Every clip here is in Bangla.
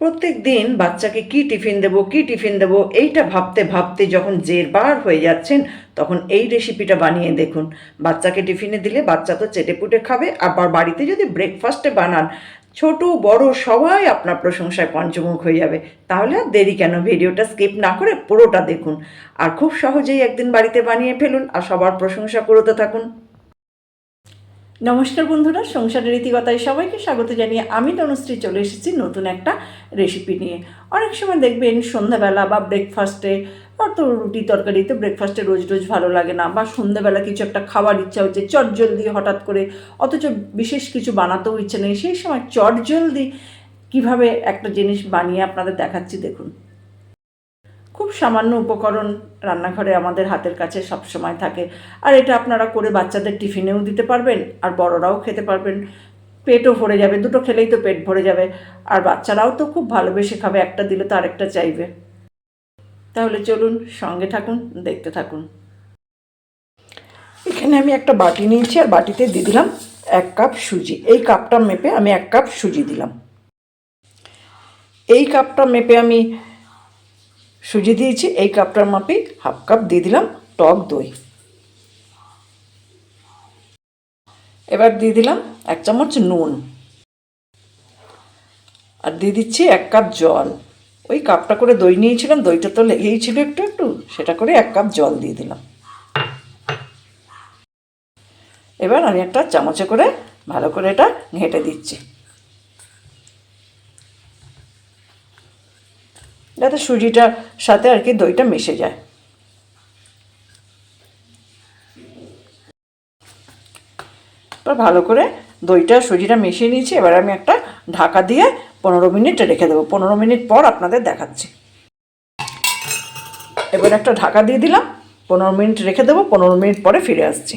প্রত্যেক দিন বাচ্চাকে কি টিফিন দেবো, কি টিফিন দেবো, এইটা ভাবতে ভাবতে যখন জেরবার হয়ে যাচ্ছেন, তখন এই রেসিপিটা বানিয়ে দেখুন। বাচ্চাকে টিফিনে দিলে বাচ্চা তো চেটেপুটে খাবে, আবার বাড়িতে যদি ব্রেকফাস্টে বানান, ছোট, বড়, সবাই আপনার প্রশংসায় পঞ্চমুখ হয়ে যাবে। তাহলে আর দেরি কেন? ভিডিওটা স্কিপ না করে পুরোটা দেখুন। আর খুব সহজেই একদিন বাড়িতে বানিয়ে ফেলুন, আর সবার প্রশংসা করতে থাকুন। নমস্কার বন্ধুরা, সংসারের রীতিকতায় সবাইকে স্বাগত জানিয়ে আমি তনুশ্রী চলে এসেছি নতুন একটা রেসিপি নিয়ে। অনেক সময় দেখবেন সন্ধ্যাবেলা বা ব্রেকফাস্টে অত রুটি তরকারিতে ব্রেকফাস্টে রোজ রোজ ভালো লাগে না বা সন্ধ্যাবেলা কিছু একটা খাওয়ার ইচ্ছা হচ্ছে, চট জলদি হঠাৎ করে অথচ বিশেষ কিছু বানাতেও ইচ্ছে নেই, সেই সময় চট জলদি কীভাবে একটা জিনিস বানিয়ে আপনাদের দেখাচ্ছি দেখুন। খুব সামান্য উপকরণ রান্নাঘরে আমাদের হাতের কাছে সব সময় থাকে। আর এটা আপনারা করে বাচ্চাদের টিফিনেও দিতে পারবেন, আর বড়রাও খেতে পারবেন। পেটও ভরে যাবে, দুটো খেলেই তো পেট ভরে যাবে। আর বাচ্চারাও তো খুব ভালোবেসে খাবে, একটা দিলে তো আরেকটা চাইবে। তাহলে চলুন, সঙ্গে থাকুন, দেখতে থাকুন। এখানে আমি একটা বাটি নিয়েছি, আর বাটিতে দিয়ে দিলাম এক কাপ সুজি। এই কাপটা মেপে আমি এক কাপ সুজি দিলাম। এই কাপটা মেপে আমি সুজি দিয়েছি, এই কাপটার মাপে হাফ কাপ দিয়ে দিলাম টক দই। এবার দিয়ে দিলাম এক চামচ নুন। আর দিয়ে দিচ্ছি এক কাপ জল। ওই কাপটা করে দই নিয়েছিলাম, দইটা তো লেগেই ছিল একটু একটু, সেটা করে এক কাপ জল দিয়ে দিলাম। এবার আমি একটা চামচে করে ভালো করে এটা ঘেঁটে দিচ্ছি। যাতে সুজিটার সাথে আর কি দইটা মিশে যায়। এবার ভালো করে দইটা, সুজিটা মিশিয়ে নিয়েছি। এবার আমি একটা ঢাকা দিয়ে পনেরো মিনিট রেখে দেবো। পনেরো মিনিট পর আপনাদের দেখাচ্ছি। এবার একটা ঢাকা দিয়ে দিলাম। পনেরো মিনিট রেখে দেবো। পনেরো মিনিট পরে ফিরে আসছি।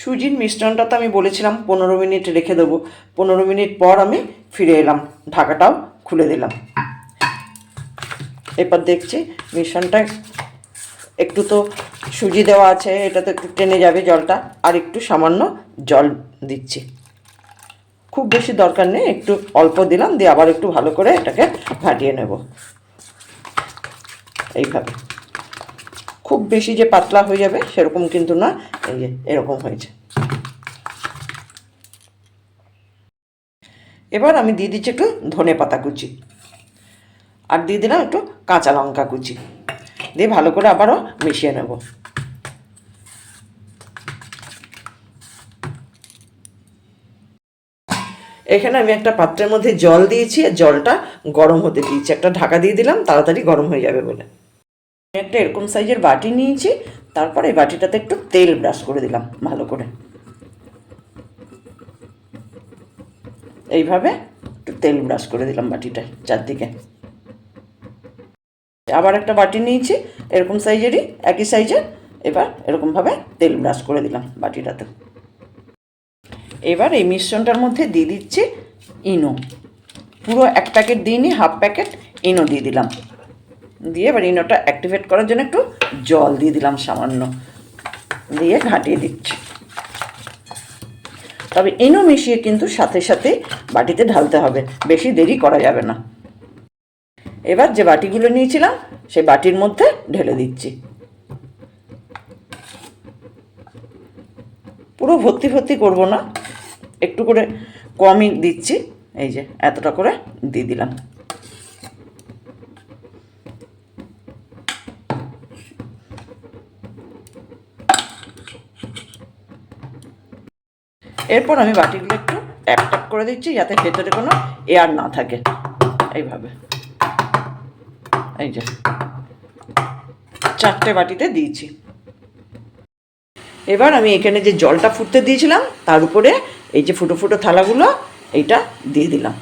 সুজির মিশ্রণটা তো আমি বলেছিলাম, পনেরো মিনিট রেখে দেবো। পনেরো মিনিট পর আমি ফিরে এলাম। ঢাকাটাও খুলে দিলাম। এরপর দেখছি মিশ্রণটা একটু তো সুজি দেওয়া আছে, এটা তো একটু টেনে যাবে জলটা। আর একটু সামান্য জল দিচ্ছি। খুব বেশি দরকার নেই, একটু অল্প দিলাম, দিয়ে আবার একটু ভালো করে এটাকে ঘাটিয়ে নেব। এইভাবে। খুব বেশি যে পাতলা হয়ে যাবে, সেরকম কিন্তু না, এই যে এরকম হয়েছে। এবার আমি দিয়ে দিচ্ছি একটু ধনে পাতা কুচি। আর দিয়ে দিলাম একটু কাঁচা লঙ্কা কুচি। দিয়ে ভালো করে আবারও মিশিয়ে নেব। এখানে আমি একটা পাত্রের মধ্যে জল দিয়েছি, আর জলটা গরম হতে দিয়েছি। একটা ঢাকা দিয়ে দিলাম, তাড়াতাড়ি গরম হয়ে যাবে বলে। আমি একটা এরকম সাইজের বাটি নিয়েছি, তারপর এই বাটিটাতে একটু তেল ব্রাশ করে দিলাম ভালো করে। এইভাবে একটু তেল ব্রাশ করে দিলাম বাটিটায় চারদিকে। আবার একটা বাটি নিয়েছি, এরকম সাইজেরই একই সাইজের এবার এরকমভাবে তেল ব্রাশ করে দিলাম বাটিটাতে। এবার এই মিশ্রণটার মধ্যে দিয়ে দিচ্ছি ইনো। পুরো এক প্যাকেট দিইনি, হাফ প্যাকেট ইনো দিয়ে দিলাম। দিয়ে এবার ইনোটা অ্যাক্টিভেট করার জন্য একটু জল দিয়ে দিলাম সামান্য। দিয়ে ঘাটিয়ে দিচ্ছি। তবে ইনো মিশিয়ে কিন্তু সাথে সাথে বাটিতে ঢালতে হবে, বেশি দেরি করা যাবে না। এবার যে বাটিগুলো নিয়েছিলাম, সেই বাটির মধ্যে ঢেলে দিচ্ছি। পুরো ভর্তি ভর্তি করব না, একটু করে কমই দিচ্ছি, এই যে এতটা করে দিয়ে দিলাম। এরপর আমি বাটিগুলো একটু ট্যাপ ট্যাপ করে দিচ্ছি, যাতে ভেতরে কোনো এয়ার না থাকে, এইভাবে। এই যে, চারটে বাটিতে দিয়েছি। এবার আমি এখানে যে জলটা ফুটতে দিয়েছিলাম, তার উপরে এই যে ফুটো ফুটো থালাগুলো, এইটা দিয়ে দিলাম।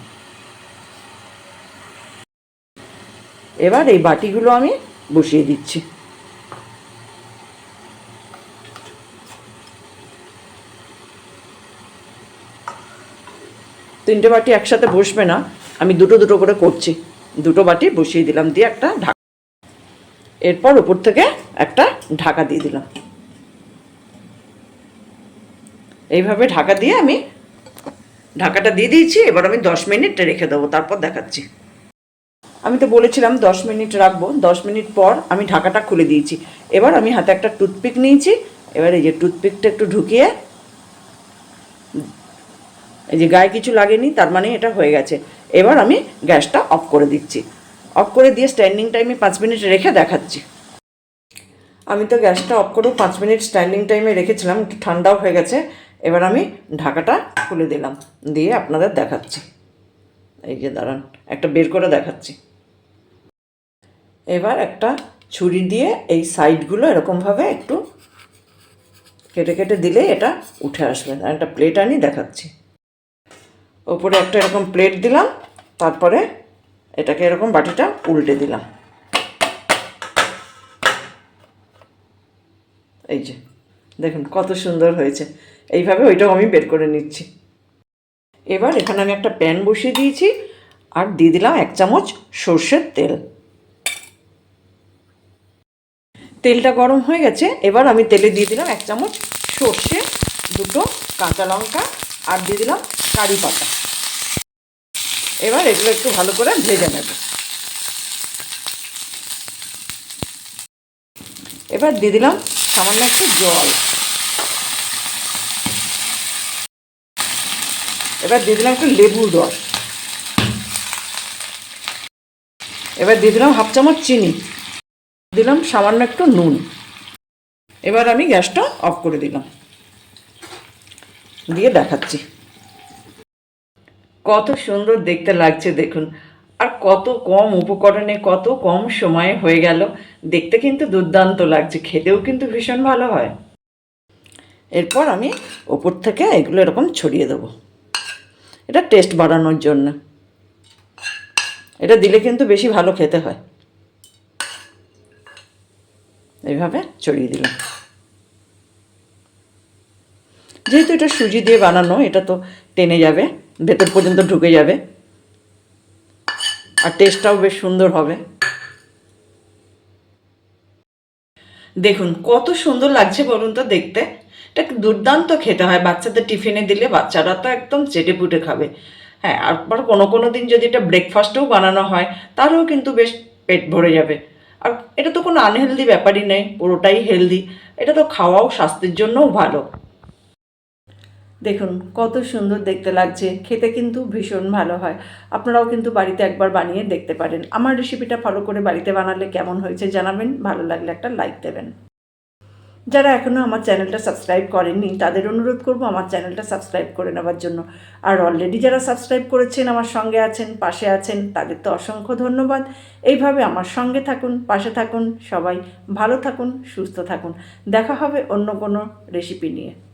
এবার এই বাটিগুলো আমি বসিয়ে দিচ্ছি। তিনটে বাটি একসাথে বসবে না, আমি দুটো দুটো করে করছি। দুটো বাটি বসিয়ে দিলাম দিয়ে একটা ঢাকা এরপর উপর থেকে একটা ঢাকা দিয়ে দিলাম। এইভাবে ঢাকা দিয়ে আমি ঢাকাটা দিয়ে দিয়েছি, এবার আমি দশ মিনিট রেখে দেবো, তারপর দেখাচ্ছি। আমি তো বলেছিলাম দশ মিনিট রাখব, দশ মিনিট পর আমি ঢাকাটা খুলে দিয়েছি। এবার আমি হাতে একটা টুথপিক নিয়েছি, এবার এই যে টুথপিকটা একটু ঢুকিয়ে এই যে গায়ে কিছু লাগেনি, তার মানে এটা হয়ে গেছে। এবার আমি গ্যাসটা অফ করে দিচ্ছি। অফ করে দিয়ে স্ট্যান্ডিং টাইমে পাঁচ মিনিট রেখে দেখাচ্ছি। আমি তো গ্যাসটা অফ করেও পাঁচ মিনিট স্ট্যান্ডিং টাইমে রেখেছিলাম, একটু ঠান্ডাও হয়ে গেছে। এবার আমি ঢাকাটা খুলে দিলাম, দিয়ে আপনাদের দেখাচ্ছি। এই যে দাঁড়ান, একটা বের করে দেখাচ্ছি। এবার একটা ছুরি দিয়ে এই সাইডগুলো এরকমভাবে একটু কেটে কেটে দিলে এটা উঠে আসবে। আর একটা প্লেট আনি দেখাচ্ছি। ওপরে একটা এরকম প্লেট দিলাম, তারপরে এটাকে এরকম বাটিটা উল্টে দিলাম। এই যে, দেখুন কত সুন্দর হয়েছে। এইভাবে ওইটাও আমি বের করে নিচ্ছি। এবার এখানে আমি একটা প্যান বসিয়ে দিয়েছি আর দিয়ে দিলাম এক চামচ সর্ষের তেল। তেলটা গরম হয়ে গেছে, এবার আমি তেলে দিয়ে দিলাম এক চামচ সর্ষে, দুটো কাঁচা লঙ্কা আর দিয়ে দিলাম কারি পাতা। এবার এগুলো একটু ভালো করে ভেজে নেব। এবার দিয়ে দিলাম সামান্য একটু জল। এবার দিয়ে দিলাম একটু লেবুর রস। এবার দিয়ে দিলাম হাফ চামচ চিনি। দিলাম সামান্য একটু নুন। এবার আমি গ্যাসটা অফ করে দিলাম। দিয়ে দেখাচ্ছি। কত সুন্দর দেখতে লাগছে দেখুন। আর কত কম উপকরণে, কত কম সময়ে হয়ে গেল। দেখতে কিন্তু দুর্দান্ত লাগছে, খেতেও কিন্তু ভীষণ ভালো হয়। এরপর আমি ওপর থেকে এগুলো এরকম ছড়িয়ে দেবো। এটা টেস্ট বাড়ানোর জন্য। এটা দিলে কিন্তু বেশি ভালো খেতে হয়। এইভাবে ছড়িয়ে দিলাম। যেহেতু এটা সুজি দিয়ে বানানো, এটা তো টেনে যাবে, ভেতর পর্যন্ত ঢুকে যাবে। আর টেস্টটাও বেশ সুন্দর হবে। দেখুন, কত সুন্দর লাগছে বলুন তো দেখতে। এটা দুর্দান্ত খেতে হয়, বাচ্চাদের টিফিনে দিলে বাচ্চারা তো একদম চেটে পুটে খাবে। হ্যাঁ আবার কোনো কোনো দিন যদি এটা ব্রেকফাস্টেও বানানো হয় তাহলেও কিন্তু বেশ পেট ভরে যাবে। আর এটা তো কোনো আনহেলদি ব্যাপারই নেই পুরোটাই হেলদি এটা তো খাওয়াও স্বাস্থ্যের জন্যও ভালো। দেখুন, কত সুন্দর দেখতে লাগছে। খেতে কিন্তু ভীষণ ভালো হয়। আপনারাও কিন্তু বাড়িতে একবার বানিয়ে দেখতে পারেন। আমার রেসিপিটা ফলো করে বাড়িতে বানালে কেমন হয়েছে জানাবেন। ভালো লাগলে একটা লাইক দেবেন। যারা এখনও আমার চ্যানেলটা সাবস্ক্রাইব করেননি, তাদের অনুরোধ করব আমার চ্যানেলটা সাবস্ক্রাইব করে নেওয়ার জন্য। আর অলরেডি যারা সাবস্ক্রাইব করেছেন, আমার সঙ্গে আছেন, পাশে আছেন, তাদের তো অসংখ্য ধন্যবাদ। এইভাবে আমার সঙ্গে থাকুন, পাশে থাকুন, সবাই ভালো থাকুন, সুস্থ থাকুন। দেখা হবে অন্য কোনো রেসিপি নিয়ে।